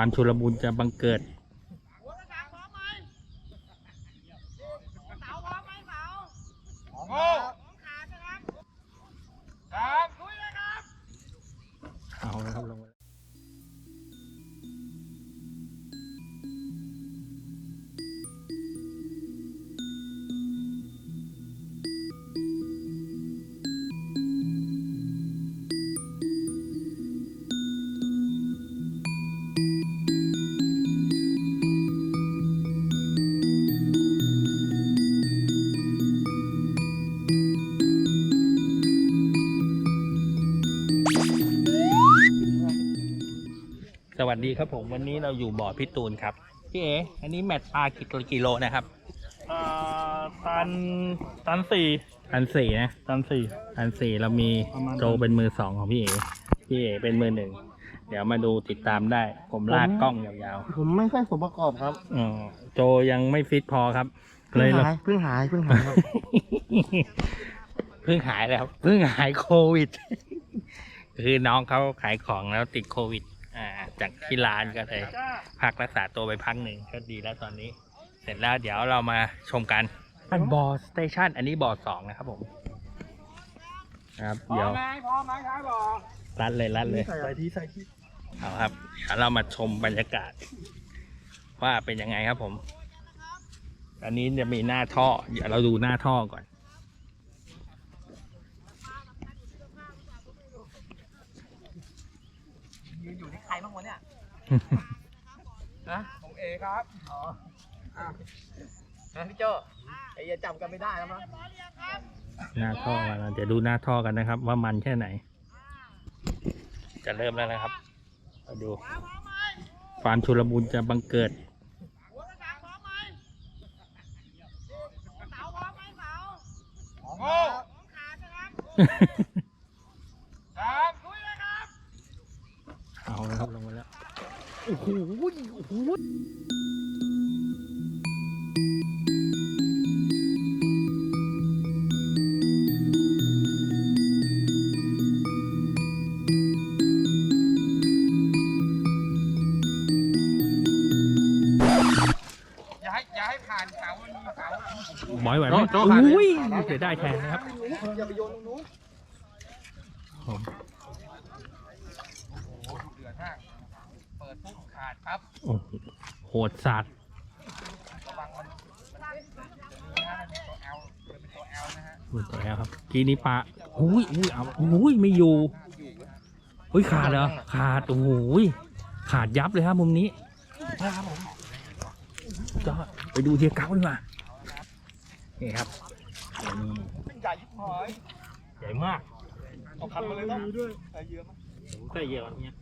ความชุลมุนจะบังเกิด วัสดีครับผมวันนี้เราอยู่บ่อพี่ตูนครับพี่เอ๋อันนี้แมตช์ปลากี่ตัวกิโลนะครับอ่าตันตันสี่อันสี่นะตันสี่ อันสี่เรามีประมาณนั้น โจเป็นมือสองของพี่เอ๋พี่เอ๋เป็นมือหนึ่งเดี๋ยวมาดูติดตามได้ ผมลากกล้องยาวผมไม่ใช่สมประกอบครับๆอ๋อโจยังไม่ฟิตพอครับเพิ่เลงยเรา หาย เพิ่งหายเพิ่งหายครับ เพิ่งหายแล้วเพิ่งหายโควิด คือน้องเขาขายของแล้วติดโควิดอ่า จากที่ร้านก็เลยพักรักษาตัวไปพักหนึ่งก็ดีแล้วตอนนี้ เสร็จแล้วเดี๋ยวเรามาชมกันบอสเตชันอันนี้บอสองนะครับผมครับพร้อเดี๋ยมวไหมพร้อมไหมครับบอกรัดเลยรัดเลยใส่ที่ใส่ที่เอาครับเดี๋ยวเรามาชมบรรยากาศ ว่าเป็นยังไงครับผม อันนี้จะมีหน้าท่อ เดี๋ยวเราดูหน้าท่อก่อนยืนอยู่ที่ใครบ้างวะเนี่ย นะผมเอครับอ๋ออะนะพี่โจไอ้เหี้ยจำกันไม่ได้แล้วมั้งหน้าท่อมาแล้วเดี๋ยวดูหน้าท่อกันนะครับ ว่ามันแค่ไหน จะเริ่มแล้วนะครับมาดู ความชุลมุนจะบังเกิดหัวกระถางพร้อมไหมเสาพร้อมไหมเสาโอ้ ของขาดนะครับครับ ลุยเลยครับ เอาแล้วครับลงมาแล้ว โอ้โหโอ้โหอย่าให้อย่าให้ผ่านเสามันมีเสาบอยไหวไหมโจ้ขาดเลย อุ้ยเสียได้แทนนะครับอย่าไปโยนตรงนู้นผมโอ้โหดุเดือดมากเปิดปุ๊บขาดครับโอ้โหโหดสัตว์ระวังมันมันนี่ฮะมันเป็นตัว L มันเป็นตัว L นะฮะดูตัวแล้วครับกีนี้ปลาอุ้ยอุ้ยเอาอุ้ยไม่อยู่อุ้ยขาดเหรอขาดโอ้โหขาดยับเลยครับมุมนี้นะครับผมก็ไปดูเทียเก้าดีกว่านี่ครับนี่ใหญ่ยิบหายใหญ่มากเอาคันมาเลยต้องด้วยใส่เยอะมั้ยใส่เยอะเนี่ย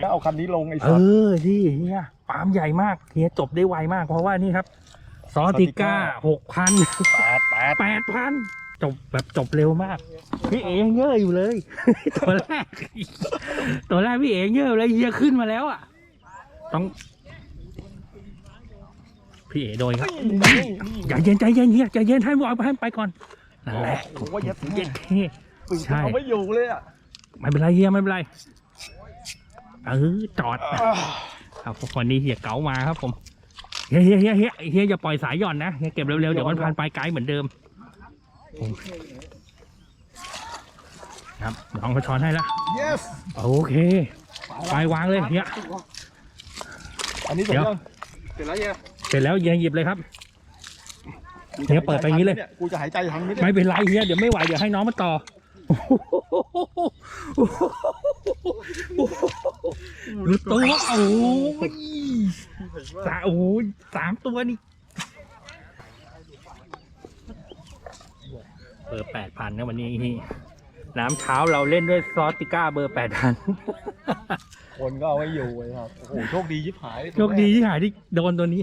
ก็เอาคันนี้ลงไอ้เอสัตว์ อที่เฮียปาล์มใหญ่มากเฮียจบได้ไวมาก เพราะว่านี่ครับซอติก้าหกพันแปดแปดแปดพันจบแบบจบเร็วมาก พี่เอยังเยอะอยู่เลย ตัวแรกตัวแรกพี่เอยังเยอะเลยเฮียขึ้นมาแล้วอะ ต้อง พี่เอโดนครับใจเย็นใจเย็นเฮียใจเย็นให้บอยให้ไปก่อนนั่นแหละผมว่าเย็ดเย็นเท่ ใช่ เอาไม่อยู่เลยอะไม่เป็นไรเฮียไม่เป็นไร เออจอดครับวันนี้เฮียเก๋ามาครับผมเฮียเฮียเฮียเฮียเฮียอย่าปล่อยสายหย่อนนะเฮียเก็บเร็วๆเดี๋ยวมันพันไปไกลเหมือนเดิมผมครับน้องเขาช้อนให้แล้ว yes โอเคไปวางเลยเฮียอันนี้เสร็จเดี๋ยวยังเสร็จแล้วเนี่ยเสร็จแล้วเฮียหยิบเลยครับเดี๋ยวเปิดไปอย่างนี้เลยกูจะหายใจทันไหมเนี่ยไม่เป็นไรเฮียเดี๋ยวไม่ไหวเดี๋ยวให้น้องมาต่อ ดูตัวโอ้ยสาโอ้ยสามตัวนี่เบอร์แปดพันนะวันนี้น้ำเช้าเราเล่นด้วยซอสติก้าเบอร์แปดพันคนก็เอาไม่อยู่เลยครับ โอ้โห โชคดียิบหายโชคดีที่หายที่โดนตัวนี้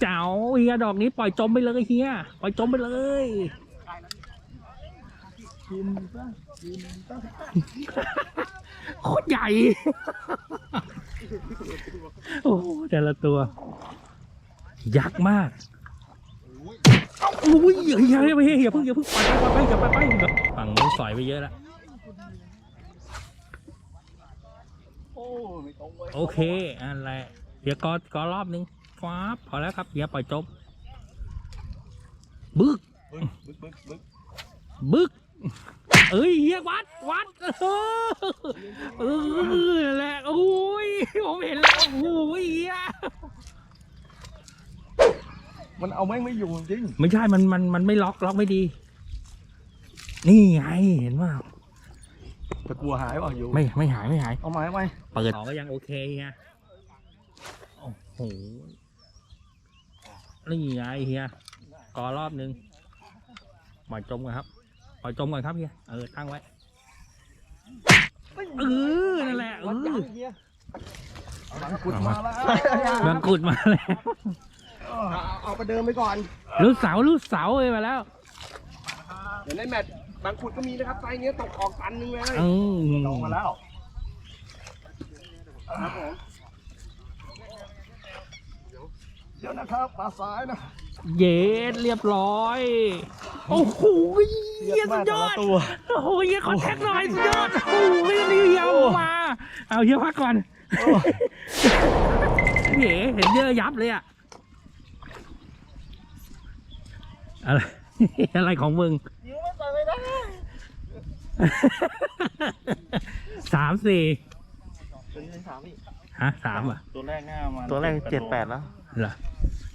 เจ๋าเฮียดอกนี้ปล่อยจมไปเลยเฮียปล่อยจมไปเลยกินป่ะกินป่ะ โคตรใหญ่ โอ้แต่ละตัว ยักษ์มากอุ้ยอย่าอย่าอย่าอย่าเพิ่งอย่าเพิ่งไปล่อยไปไปไปไปฝั่งนู้นสอยไปเยอะล้วไม่ตรงเว้ยโอเคอันแหละเดี๋ยวกอกอรอบนึงฟ้าพอแล้วครับเดี๋ยวปล่อยจบบึกบึกบึกบึกบึกบึก เอ้ยเฮียวัดวัดเออเออนั่นแหละโอ้ยผมเห็นแล้วโอ้ยเฮียมันเอาแม่งไม่อยู่จริงไม่ใช่มันมันมันไม่ล็อกล็อกไม่ดี นี่ไงเห็นว่าตะกัวหายเปล่ะอยู่ไม่ไม่หายไม่หายเอาไหมเอาไหมเปิดของก็ยังโอเคเฮียโอ้โหนี่ไงเฮียกอรอบนึงปล่อยจมก่อนครับ ปล่อยจมก่อนครับเฮียเออตั้งไว้เออนั่นแหละเอวัดยังอเฮียหลังกุดมาแล้วบางกุดมาแล้วเอาเอาเอาประเดิมไปก่อนลูกเสาลูกเสาเลยมาแล้วเดี๋ยวในแมตช์บางขุดก็มีนะครับไซส์เนี้ยตกออกตันนึงเลยอืมลงมาแล้วครับผม เดี๋ยวนะครับปลาซ้ายนะเย็ดเรียบร้อย โอ้โหเยี่ยสุดยอดตัวโอ้โหเยี่ยขอแท็กหน่อยสุดยอดโอ้โหนี่เฮียเอามา เอาเฮียพักก่อนพี่เอ๋เห็นเยอะยับเลยอะอะไรอะไรของมึงยิงไม่ใส่ไม่ได้สามสี่ตัวนี้สามพี่ฮะสามอะตัวแรกหน้ามันตัวแรกเจ็ดแปดแล้วเหรอ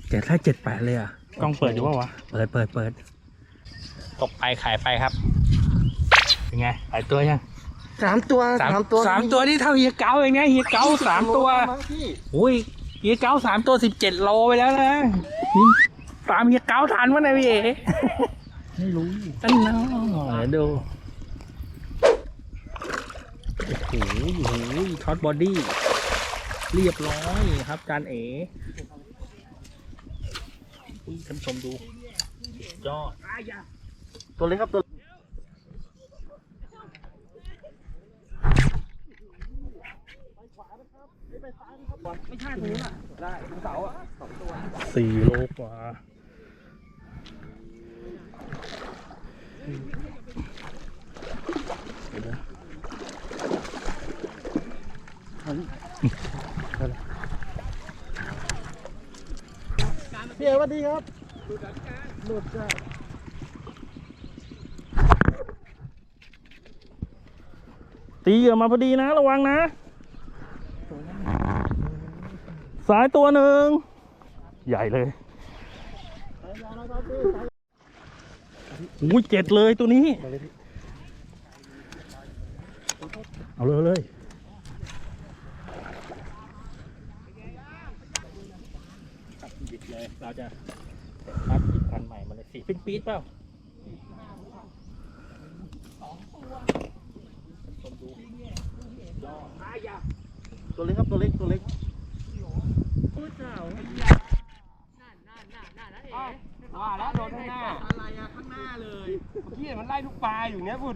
เจ็ดถ้าเจ็ดแปดเลยอะกล้องเปิดอยู่ป่าวะ เปิดเปิดเปิดตกไปขายไปครับ เป็นไงขายตัวยัง สามตัวสามสามตัวนี่เท่าเฮียเก้าเองนะเฮียเก้าสามตัวพี่อุ้ยเฮียเก้าสามตัวสิบเจ็ดโลไปแล้วนะนี่ตามเฮียเก้าทันวะเนี่ยพี่เอ๋ไม่รู้ตั้งน้อยเดี๋ยวดูโอ้โหโอ้โหช็อตบอดี้เรียบร้อยครับจานเอ๋ อุ้ยท่านผู้ชมดูสุดยอดตัวเล็กครับตัวไม่ใช่ตรงนู้นอะได้ตรงเสาอะสองตัวสี่โลกว่า พี่เอ๋สวัส ดีครับหลุดจ้ะตีเหยื่อมาพอดีนะ ระวังนะ สายตัวหนึ่ง ใหญ่เลยอุ้ยเจ็ดเลยตัวนี้ เอาเลยเอาเลยบิด เลย เราจะพัดบิดคันใหม่มาเลยสี่ฟินปีดเปล่าตัวเล็กครับตัวเล็กตัวเล็กว่าแล้วโดนข้างหน้าอะไรอะข้างหน้าเลยพี่เห็นมันไล่ลูกปลาอยู่เนี้ยบุด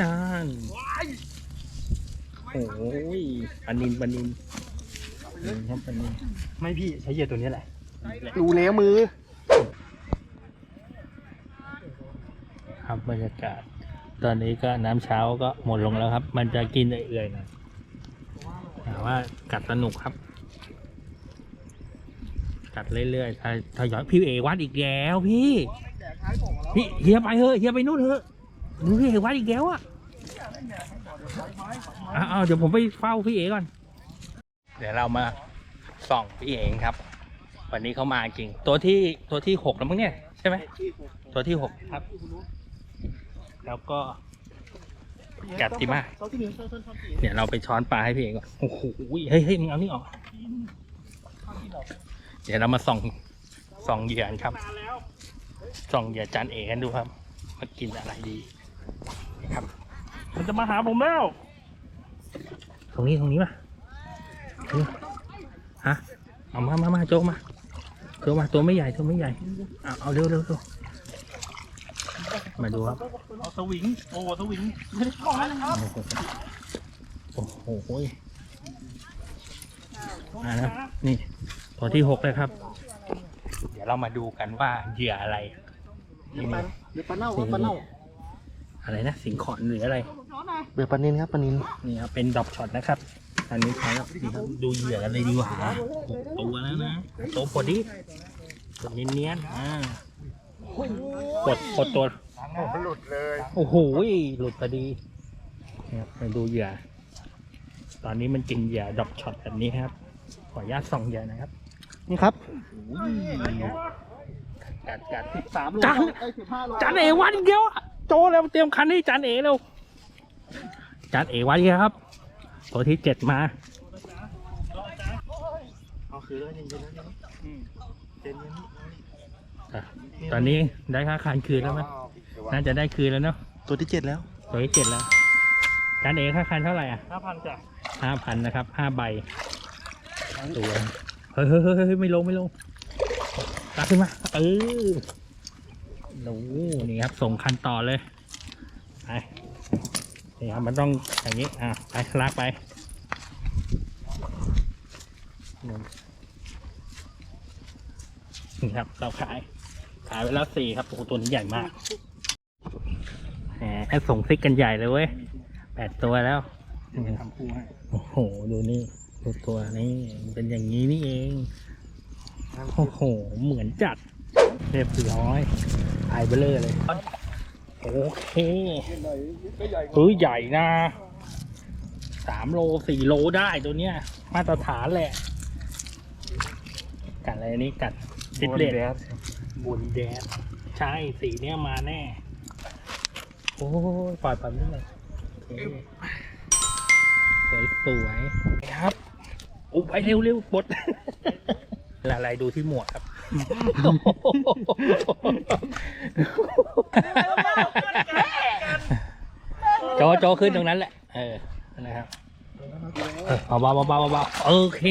นานโอ้ยปลานินปลานินปลานินครับปลานินไม่พี่ใช้เหยื่อตัวนี้แหละดูเนื้อมือ ครับบรรยากาศ ตอนนี้ก็น้ำเช้าก็หมดลงแล้วครับ มันจะกินเอื่อยๆหน่อยแต่ว่ากัดสนุกครับ กัดเรื่อยๆถ้าถ้าย้อนพี่เอวัดอีกแล้วพี่ พี่เฮียไปเถอะเฮียไปนู่นเถอะ ดูพี่เอวัดอีกแล้วอะอ้าวเดี๋ยวผมไปเฝ้าพี่เอก่อน เดี๋ยวเรามาส่องพี่เอเองครับ วันนี้เขามาจริง ตัวที่ตัวที่หกแล้วมั้งเนี่ยใช่ไหมตัวที่หกครับ แล้วก็กัดติมาเขาที่หนึ่งเขาที่หนึ่งเดี๋ยวเราไปช้อนปลาให้พี่เอก่อน โอ้โห เฮ้ยเฮ้ยมึงเอานี่ออก เดี๋ยวเรามาส่องส่องเหยื่อกันครับ ส่องเหยื่อจานเอกันดูครับ มากินอะไรดี ครับ มันจะมาหาผมแล้ว ตรงนี้ตรงนี้มาตรงนี้ฮะเอามามามาโจมาโจมาตัวไม่ใหญ่ตัวไม่ใหญ่เอาเอาเร็วเร็วเร็วมาดูครับเอาสวิงโอ้สวิงไม่ได้เข้าแล้วนะครับโอ้โหโอ้โหอ่านะนี่ตัวที่หกเลยครับ เดี๋ยวเรามาดูกันว่าเหยื่ออะไรนี่เดือปลาเน่าครับปลาเน่า อะไรนะสิงขอนหรืออะไรเดือปลานินครับปลานินนี่ครับเป็นดอกช็อตนะครับอันนี้ใช้แล้วนี่ครับดูเหยื่อกันเลยดีกว่าหกตัวแล้วนะตัวพอดีตัวเนียนๆอ่ากดกดตัวหลุดเลยโอ้โหหลุดพอดีนะครับมาดูเหยื่อ ตอนนี้มันกินเหยื่อดอกช็อตแบบนี้ครับ ขออนุญาตส่องเหยื่อนะครับ นี่ครับกัดกัดสามโลจานไอ้สิบห้าโลจานเอวัดอีกเดียวอะ โจแล้วเตรียมคันให้จานเอเร็วจานเอวัดอีกแล้วครับ ตัวที่เจ็ดมาเอาคือแล้วเย็นๆนะเย็นอะตอนนี้ได้ค่าคานคืนแล้วไหมน่าจะได้คืนแล้วเนาะๆตัวที่เจ็ดแล้ว ตัวที่เจ็ดแล้วจานเอค่าคานเท่าไหร่อะห้าพันจ้ะห้าพันนะครับห้าใบตัวเฮ้ยเฮ้ยเฮ้ยเฮ้ยไม่ลงไม่ลงลากขึ้นมาเออ โอ้นี่ครับส่งคันต่อเลย ไป นี่ครับมันต้องอย่างนี้ อะ ไปลากไปนี่ครับเราขาย ขายไปแล้วสี่ครับโอ้ตัวนี้ใหญ่มากแหมแค่ส่งซิกกันใหญ่เลยเว้ยแปดตัวแล้วทำคู่ให้โอ้โห ดูนี่ดูตัวนี่เป็นอย่างนี้นี่เอง โอ้โห เหมือนจัด เรียบร้อย ไอเบลเลอร์เลย โอเคเฮ้ยใหญ่นะสามโลสี่โลได้ตัวเนี้ย มาตรฐานแหละ กัดอะไรอันนี้กัดซิดเลดบุญแดด ใช่สีเนี้ยมาแน่ โอ้ยปล่อยปล่อยไม่เลยโอเคสวยสวยๆครับ อุไปเร็วเร็วๆบดอะไรดูที่หมวกครับ โจโจขึ้นตรงนั้นแหละ เออ นะครับเออเบาเบาเบาโอเค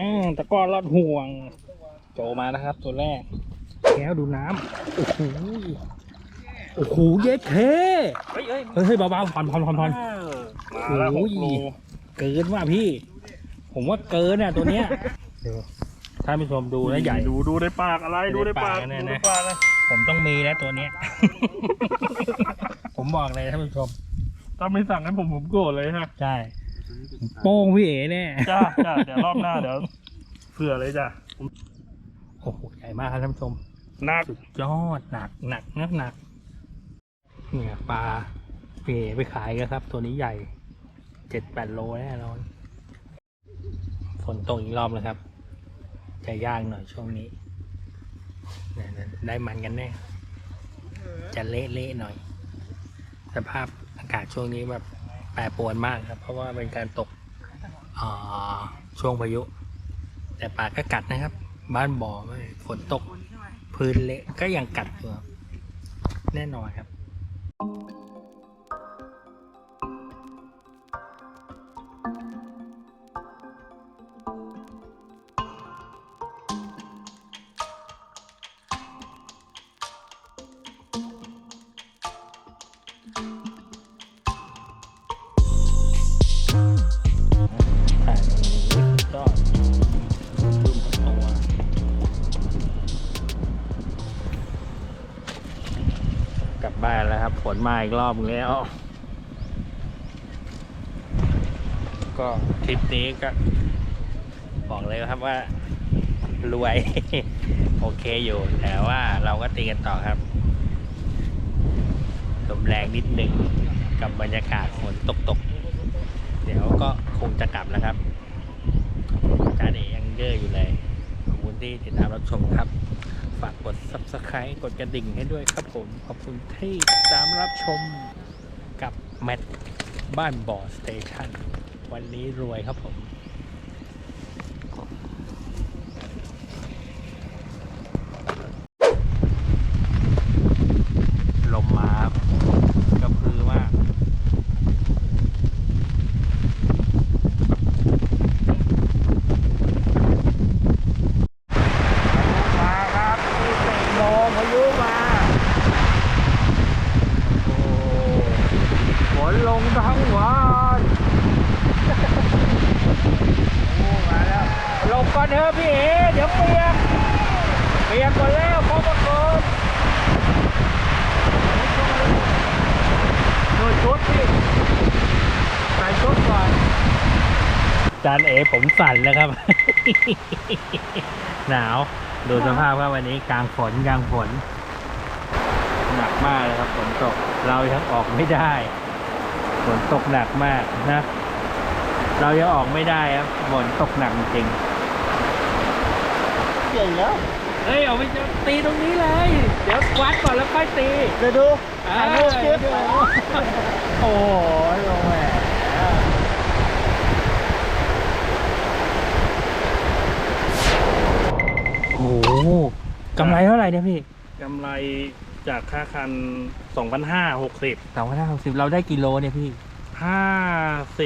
อ่าตะกร้อรอดห่วง โจมานะครับ ตัวแรก แก้วดูน้ำโอ้โหโอ้โหเย็ดเท่เฮ้ยเฮ้ยเฮ้ยเบาๆผ่อนผ่อนผ่อนผ่อนมาแล้วหกโลเกินว่าพี่ ผมว่าเกินอะตัวเนี้ย ดูท่านผู้ชมดูนะใหญ่ ดูดูในปากอะไรดูในปากดูในปากเนี่ยดูนะ ในปากเลยผมต้องมีแล้วตัวเนี้ย ผมบอกเลยท่านผู้ชม ถ้าไม่สั่งให้ผมผมโกรธเลยฮะใช่โป้งพี่เอ๋แน่จ้าจ้าเดี๋ยวรอบหน้าเดี๋ยวเผื่อเลยจ้ะโอ้โหใหญ่มากครับท่านผู้ชม หนักสุดยอดหนักหนักนักหนักเนี่ยปลาพี่เอ๋ไปขายกันครับ ตัวนี้ใหญ่เจ็ดแปดโลแน่นอนฝนตกอีกรอบแล้วครับ จะย่างหน่อยช่วงนี้เนี่ยๆได้มันกันแน่ จะเละๆหน่อย สภาพอากาศช่วงนี้แบบแปรปรวนมากครับ เพราะว่าเป็นการตกอ่าช่วงพายุ แต่ปลาก็กัดนะครับ บ้านบ่อไม่ฝนตก พื้นเละก็ยังกัดอยู่ครับแน่นอนครับ ลับบ้านแล้วครับฝนมาอีกรอบแล้ว ก็ทริปนี้ก็ บอกเลยครับว่ารวย โอเคอยู่ แต่ว่าเราก็ตีกันต่อครับลมแรงนิดหนึ่งกับบรรยากาศฝนตกตกๆเดี๋ยวก็คงจะกลับแล้วครับจานเอยังเยอะอยู่เลยขอบคุณที่ติดตามรับชมครับ ฝากกด subscribe กดกระดิ่งให้ด้วยครับผม ขอบคุณที่ติดตามรับชมกับแมทบ้านบ่อสเตชันวันนี้รวยครับผม พายุมาโอ้ฝนลง ทั้งวันโอ้มาแล้วหลบก่อนเถอะพี่เอ๋เดี๋ยวเปียกเปียกก่อนแล้วพอมาก่อนโดนชุดพี่ใส่ชุดก่อนจานเอ๋ผมสั่นแล้วครับ หนาวดูสภาพว่าวันนี้กลางฝนกลางฝนหนักมากเลยครับฝนตกเรายังออกไม่ได้ ฝนตกหนักมากนะ เรายังออกไม่ได้ครับฝนตกหนักจริงเก่งแล้วเฮ้ยเอาไปจะตีตรงนี้เลย เดี๋ยววัดก่อนแล้วค่อยตีเดี๋ยวดูถ่ายรูปคลิปเออโอ้ยลงแหมโอ้โหกำไรเท่าไหร่เนี่ยพี่กำไร จากค่าคัน2,560 สองพันห้าสิบเราได้กิโลเนี่ยพี่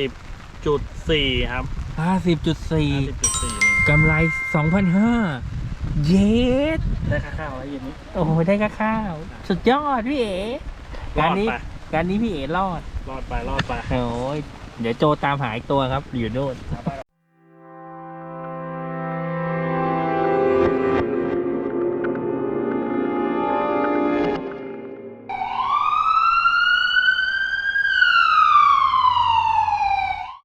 50.4 ครับ ห้าสิบจุดสี่50.4กำไรสองพันห้าเย็ดได้ค่าข้าวแล้วเย็นนี้โอ้โหได้ค่าข้าว สุดยอดพี่เอ๋รกาอรดนี้ไปการนี้พี่เอ๋รอดรอดไปรอดไป โอ้ยเดี๋ยวโจตามหาอีกตัวครับ อยู่โน่นเอาไป